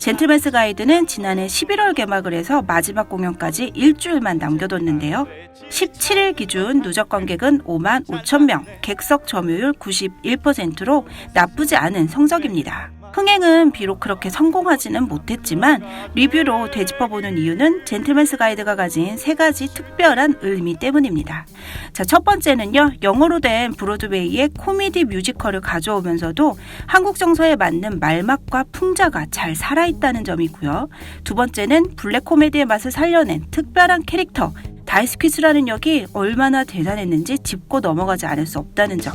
젠틀맨스 가이드는 지난해 11월 개막을 해서 마지막 공연까지 일주일만 남겨뒀는데요. 17일 기준 누적 관객은 5만 5천 명, 객석 점유율 91%로 나쁘지 않은 성적입니다. 흥행은 비록 그렇게 성공하지는 못했지만 리뷰로 되짚어보는 이유는 젠틀맨스 가이드가 가진 세 가지 특별한 의미 때문입니다. 자, 첫 번째는요, 영어로 된 브로드웨이의 코미디 뮤지컬을 가져오면서도 한국 정서에 맞는 말맛과 풍자가 잘 살아있다는 점이고요. 두 번째는 블랙 코미디의 맛을 살려낸 특별한 캐릭터, 다이스퀴스라는 역이 얼마나 대단했는지 짚고 넘어가지 않을 수 없다는 점.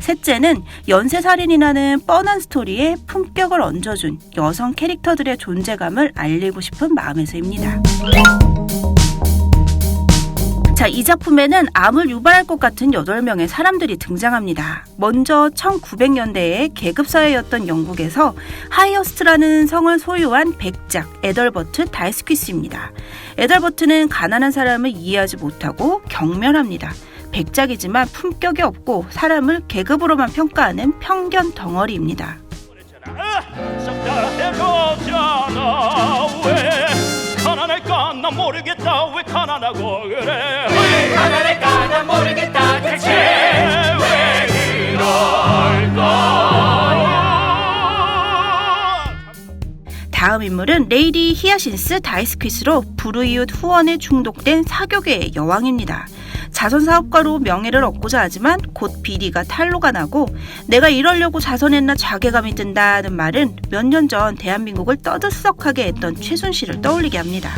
셋째는 연쇄살인이라는 뻔한 스토리에 품격을 얹어준 여성 캐릭터들의 존재감을 알리고 싶은 마음에서입니다. 자, 이 작품에는 암을 유발할 것 같은 8명의 사람들이 등장합니다. 먼저 1900년대에 계급사회였던 영국에서 하이어스트라는 성을 소유한 백작 에덜버트 다이스퀴스입니다. 에덜버트는 가난한 사람을 이해하지 못하고 경멸합니다. 백작이지만 품격이 없고 사람을 계급으로만 평가하는 편견 덩어리입니다. 다음 인물은 레이디 히아신스 다이스퀴스로 불우이웃 후원에 중독된 사교계의 여왕입니다. 자선 사업가로 명예를 얻고자 하지만 곧 비리가 탄로가 나고 내가 이러려고 자선했나 자괴감이 든다는 말은 몇 년 전 대한민국을 떠들썩하게 했던 최순실을 떠올리게 합니다.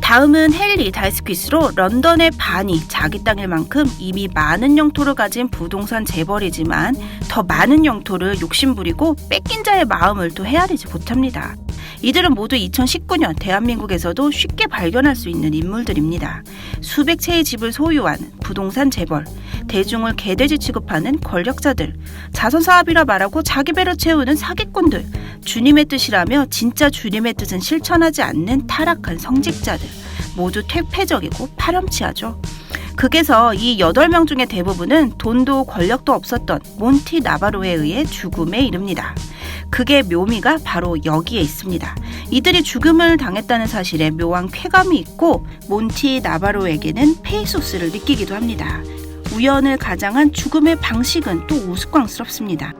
다음은 헨리 다이스퀴스로 런던의 반이 자기 땅일 만큼 이미 많은 영토를 가진 부동산 재벌이지만 더 많은 영토를 욕심부리고 뺏긴 자의 마음을 또 헤아리지 못합니다. 이들은 모두 2019년 대한민국에서도 쉽게 발견할 수 있는 인물들입니다. 수백 채의 집을 소유한 부동산 재벌, 대중을 개돼지 취급하는 권력자들, 자선 사업이라 말하고 자기 배를 채우는 사기꾼들, 주님의 뜻이라며 진짜 주님의 뜻은 실천하지 않는 타락한 성직자들, 모두 퇴폐적이고 파렴치하죠. 극에서 이 8명 중에 대부분은 돈도 권력도 없었던 몬티 나바로에 의해 죽음에 이릅니다. 극의 묘미가 바로 여기에 있습니다. 이들이 죽음을 당했다는 사실에 묘한 쾌감이 있고 몬티 나바로에게는 페이소스를 느끼기도 합니다. 우연을 가장한 죽음의 방식은 또 우스꽝스럽습니다.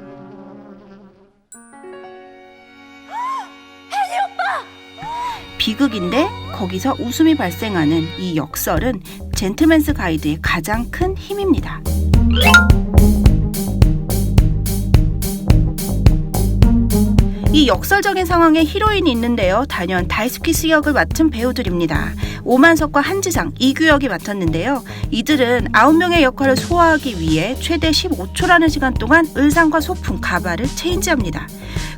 비극인데 거기서 웃음이 발생하는 이 역설은 젠틀맨스 가이드의 가장 큰 힘입니다. 이 역설적인 상황에 히로인이 있는데요. 단연 다이스퀴스 역을 맡은 배우들입니다. 오만석과 한지상, 이규혁이 맡았는데요. 이들은 9명의 역할을 소화하기 위해 최대 15초라는 시간 동안 의상과 소품, 가발을 체인지합니다.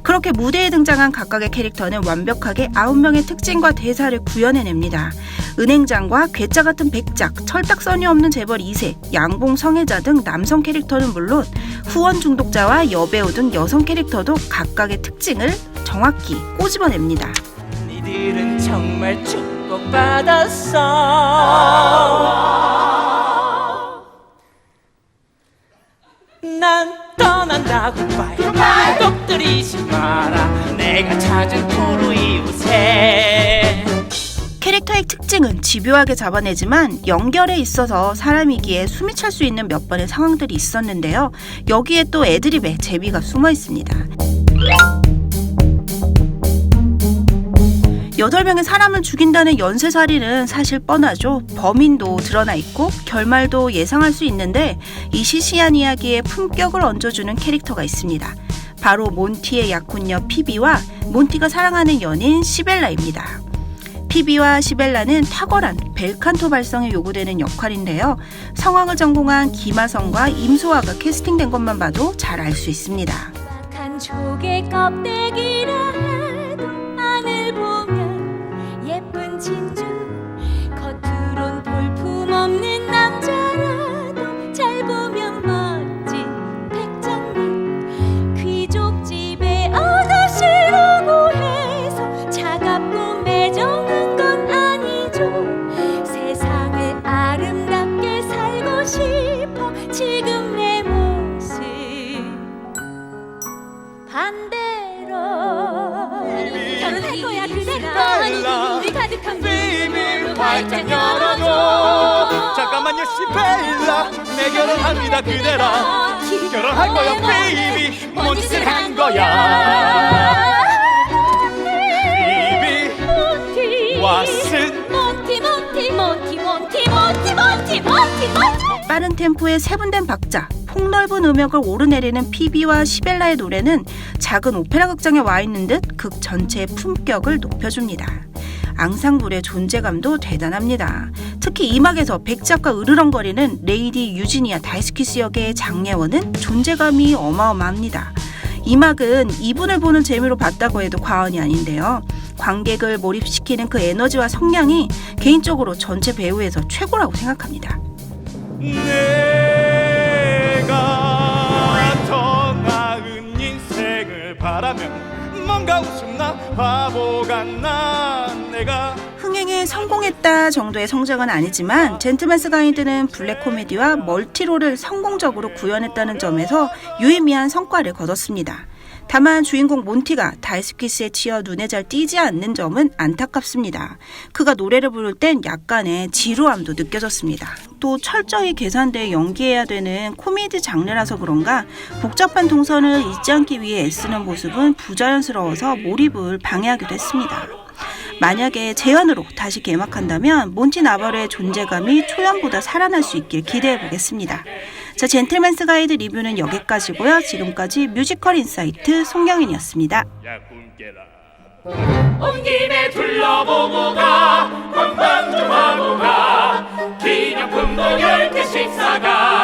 그렇게 무대에 등장한 각각의 캐릭터는 완벽하게 9명의 특징과 대사를 구현해냅니다. 은행장과 괴짜 같은 백작, 철딱선이 없는 재벌 2세, 양봉 성애자 등 남성 캐릭터는 물론 후원 중독자와 여배우 등 여성 캐릭터도 각각의 특징을 정확히 꼬집어냅니다. 니들은 정말 축복받았어. 난 떠난다고 말 똑들이지 마라. 내가 찾은 포로 이웃에 캐릭터의 특징은 집요하게 잡아내지만 연결에 있어서 사람이기에 숨이 찰 수 있는 몇 번의 상황들이 있었는데요. 여기에 또 애드립의 재미가 숨어 있습니다. 여덟 명의 사람을 죽인다는 연쇄살인은 사실 뻔하죠. 범인도 드러나 있고 결말도 예상할 수 있는데 이 시시한 이야기에 품격을 얹어주는 캐릭터가 있습니다. 바로 몬티의 약혼녀 피비와 몬티가 사랑하는 연인 시벨라입니다. 피비와 시벨라는 탁월한 벨칸토 발성에 요구되는 역할인데요. 성악을 전공한 김하성과 임소아가 캐스팅된 것만 봐도 잘 알 수 있습니다. 우리 가득한 비밀 활짝 열어줘. 잠깐만요 시벨라 내 결혼합니다 그대라. 결혼할 거야 베이비. 뭔 짓을 한 거야. 베이비 몬티 왓슨 몬티 몬티 몬티 몬티 몬티 몬티 몬티 몬티 빠른 템포의 세분된 박자, 폭넓은 음역을 오르내리는 피비와 시벨라의 노래는 작은 오페라 극장에 와 있는 듯 극 전체의 품격을 높여줍니다. 앙상블의 존재감도 대단합니다. 특히 이막에서 백작과 으르렁거리는 레이디 유지니아 다이스키스 역의 장예원은 존재감이 어마어마합니다. 이 막은 이분을 보는 재미로 봤다고 해도 과언이 아닌데요. 관객을 몰입시키는 그 에너지와 성량이 개인적으로 전체 배우에서 최고라고 생각합니다. 내 바보 같나 내가 흥행에 성공했다 정도의 성적은 아니지만 젠틀맨스 가이드는 블랙 코미디와 멀티롤을 성공적으로 구현했다는 점에서 유의미한 성과를 거뒀습니다. 다만 주인공 몬티가 다이스키스에 치여 눈에 잘 띄지 않는 점은 안타깝습니다. 그가 노래를 부를 땐 약간의 지루함도 느껴졌습니다. 또 철저히 계산돼 연기해야 되는 코미디 장르라서 그런가 복잡한 동선을 잊지 않기 위해 애쓰는 모습은 부자연스러워서 몰입을 방해하기도 했습니다. 만약에 재연으로 다시 개막한다면 몬티 나바로의 존재감이 초연보다 살아날 수 있길 기대해 보겠습니다. 자, 젠틀맨스 가이드 리뷰는 여기까지고요. 지금까지 뮤지컬 인사이트 송경인이었습니다. 야 Saga.